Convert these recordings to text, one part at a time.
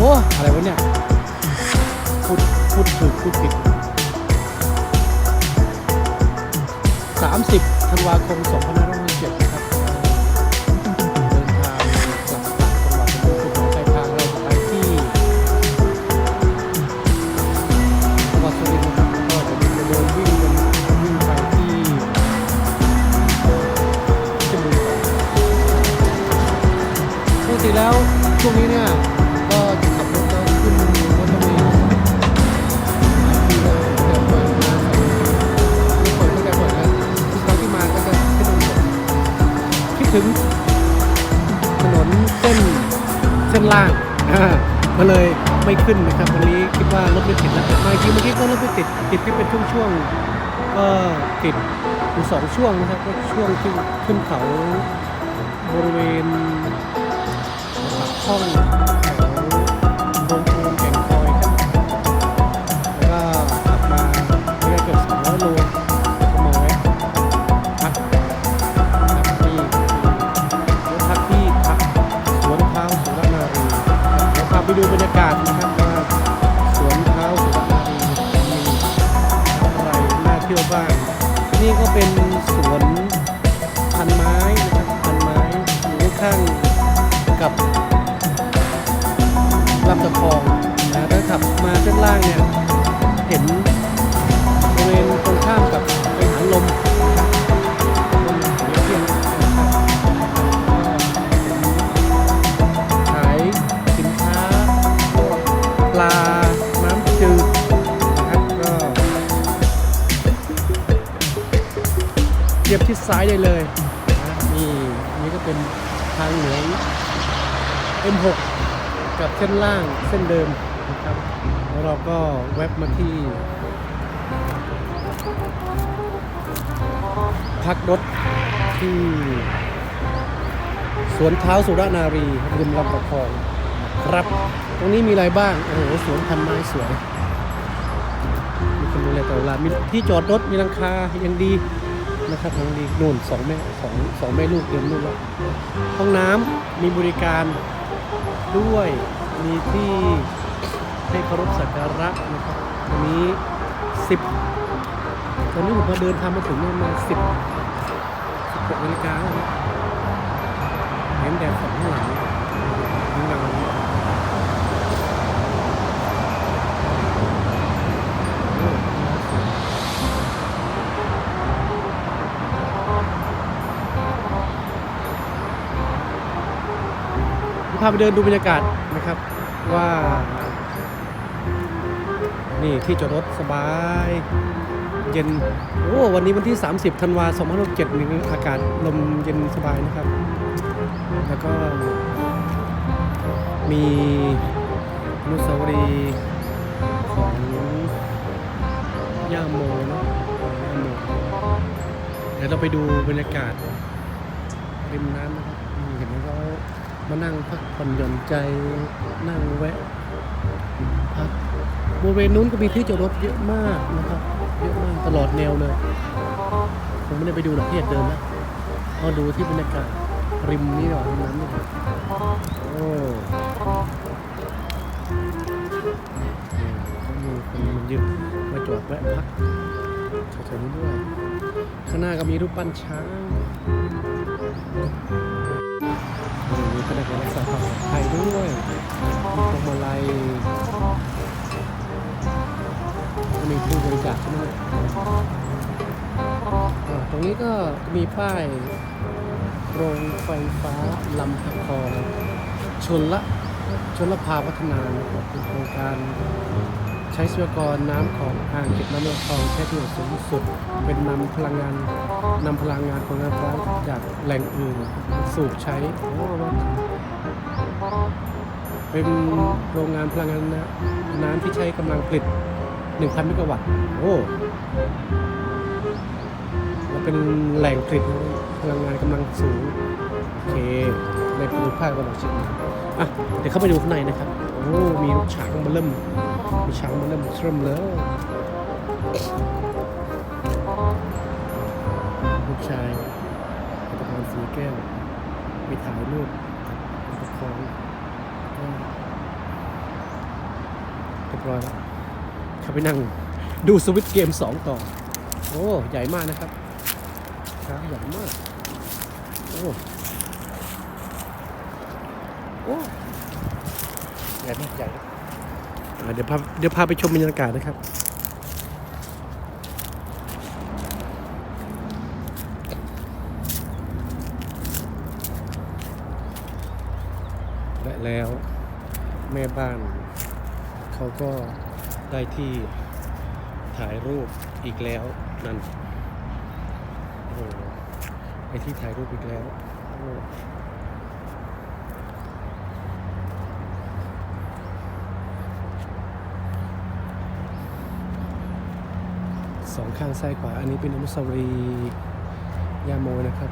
อ้อะไรวะเนี่ยพูดพูดถูกพูดผิดสามสิบธันวาคมสองพั2500 ล่าง ก็เลยไม่ขึ้นนะครับ วันนี้คิดว่ารถไม่ติดแล้วมาจริงเมื่อกี้ก็รถไม่ติดติดแค่เป็นช่วงๆก็ติดอยู่สองช่วงนะครับก็ช่วงที่ขึ้นเขาบริเวณปากช่อง เทียบทิศซ้ายได้เลยนะนี่นี่ก็เป็นทางเหนือ M6 กับเส้นล่างเส้นเดิมนะครับ แล้วเราก็แวบมาที่ พักรถที่สวนเท้าสุรนารีริมลำตะคองครับ ตรงนี้มีอะไรบ้าง โอ้โห สวนพันไม้สวย มีคนดูแลตลอดเวลามีที่จอดรถ มีหลังคายังดี นะครับยังดีนู่นสองแม่สองสองแม่ลูกเดินนู่นแล้วห้องน้ำมีบริการด้วยมีที่ให้เคารพสักการะนะครับวันนี้สิบตอนนี้ผมมาเดินทางมาถึงเนี่ยมาสิบสิบหกนาฬิกาแล้วเห็นแดดสองข้างหลังนี่เงา พาไปเดินดูบรรยากาศนะครับ ว่า นี่ที่จอดรถสบาย เย็น โอ้วันนี้วันที่ 30ธันวาคม2567นี่อากาศลมเย็นสบายนะครับ แล้วก็มีอนุสาวรีย์ของย่าโมนอะย่าโมเดี๋ยวเราไปดูบรรยากาศริมน้ำนะครับเห็นไหมเขา มานั่งพักผ่อนหย่อนใจนั่งแวะพักบริเวณนู้นก็มีที่จอดรถเยอะมากนะครับเยอะมากตลอดแนวเลยผมไม่ได้ไปดูหรอกที่เดินนะเอาดูที่บรรยากาศริมนี่หรอริมน้ำนี่โอ้มีคนมันเยอะมาจอดแวะพักแถวๆนี้ด้วย ข้างหน้าก็มีรูปปั้นช้าง มีพนักงานรักษาความปลอดภัยด้วยมีพวงมาลัยมีผู้บริจาคใช่ไหมเนี่ยตรงนี้ก็มีป้ายโรงไฟฟ้าลำตะคองชนละชนละพาพัฒนาเป็นโครงการ ช้ทรัพยากรน้ำของอ่างเก็บน้ำลำคลองใช้ประโยชน์สูงสุด เป็นนำพลังงานนำพลังงานของน้ำฟ้าจากแหล่งอื่นสูบใช้เป็นโรงงานพลังงานน้ำน้ำที่ใช้กำลังผลิต 1,000 เมกะวัตต์โอ้แล้วเป็นแหล่งผลิตพลังงานกำลังสูง โอเค ในภูมิภาคตะวันออกเฉียงเหนืออะ เดี๋ยวเข้าไปดูข้างในนะครับ อ้ มีลูกช้างมาเริ่ม มีช้างมาเริ่มเริ่มเลยลูกชายประธาสีแก้วมีถ่ายรูปกับประคองก็เรียบร้อยแล้วเข้าไปนั่งดูสวิตเกมสองต่อ โอ้ ใหญ่มากนะครับช้างใหญ่มาก โอ้ โอ้ ใหญ่มากใหญ่นะอ่เดี๋ยวพาเดี๋ยวพาไปชมบรรยากาศนะครับและแล้วแม่บ้าน เขาก็ได้ที่ถ่ายรูปอีกแล้วนั่นโอ้โหไอที่ถ่ายรูปอีกแล้ว สองข้างซ้ายขวา อันนี้เป็นอนุสาวรีย์ย่าโมนะครับ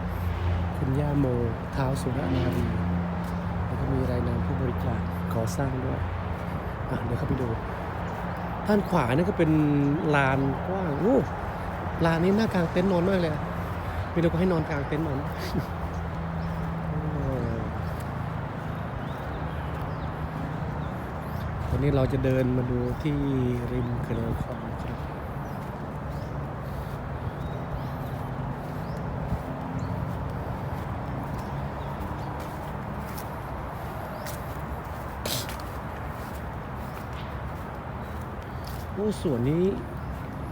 คุณย่าโมเท้าสุรนารีแล้วก็มีรายนามผู้บริจาคก่อสร้างด้วยอะเดี๋ยวเข้าไปดู ด้านขวานี่ก็เป็นลานกว้างโอ้ลานนี้น่ากางเต็นท์นอนมากเลยอะไม่รู้ก็ให้นอนกลางเต็นท์นอนโอ้วันนี้เราจะเดินมาดูที่ริมเขื่อนคลองนครับ ส่วนนี้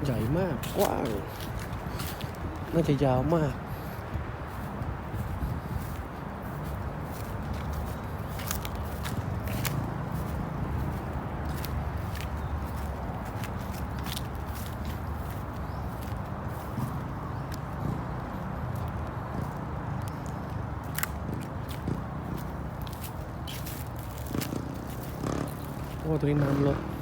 ใหญ่มากกว้าง น่าจะยาวมาก โอ้ตรงนี้น้ำลด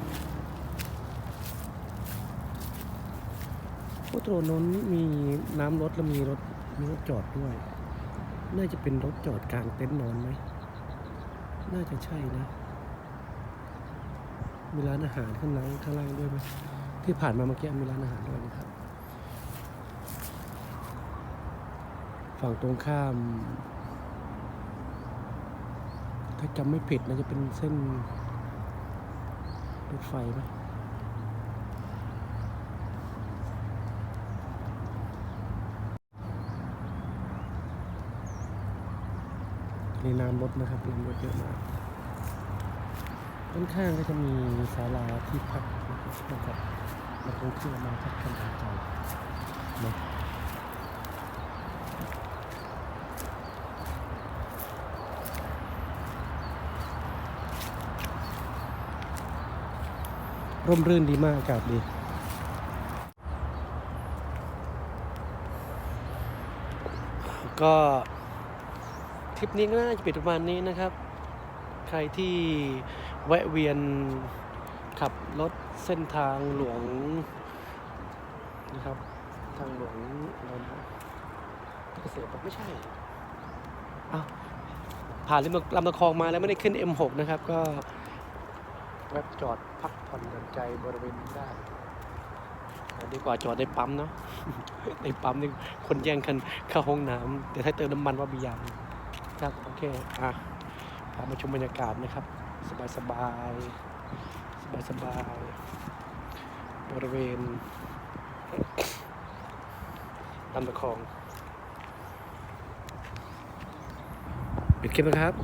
โอ้ตรงนั้นมีน้ำรถแล้วมีรถมีรถจอดด้วย น่าจะเป็นรถจอดกลางเต็นท์นอนไหม น่าจะใช่นะ มีร้านอาหารข้างล่างข้างล่างด้วยไหมที่ผ่านมาเมื่อกี้มีร้านอาหารด้วยนะครับ ฝั่งตรงข้าม ถ้าจำไม่ผิดน่าจะเป็นเส้นรถไฟไหม ในน้ำลดนะครับน้ำลดเยอะมากด้านข้างก็จะมีศาลาที่พักนะครับสำหรับนักท่องเที่ยวมาพักกันหย่อนใจนะร่มรื่นดีมากอากาศดีก็ ทริปนี้ก็น่าจะเป็นประมาณนี้นะครับ ใครที่แวะเวียนขับรถเส้นทางหลวงนะครับ ทางหลวงอะไรนะเกษตรไม่ใช่อ้าวผ่านลำลำตะคองมาแล้วไม่ได้ขึ้น M6 นะครับ ก็แวะจอดพักผ่อนหย่อนใจบริเวณนี้ได้ดีกว่าจอดในปั๊มเนาะในปั๊มนี่คนแย่งกันเข้าห้องน้ำแต่ถ้าเติมน้ำมันว่ามียาง ครับ โอเค อะพามาชมบรรยากาศนะครับ สบายสบายสบายสบายๆบริเวณลำตะคองปิดคลิปนะครับ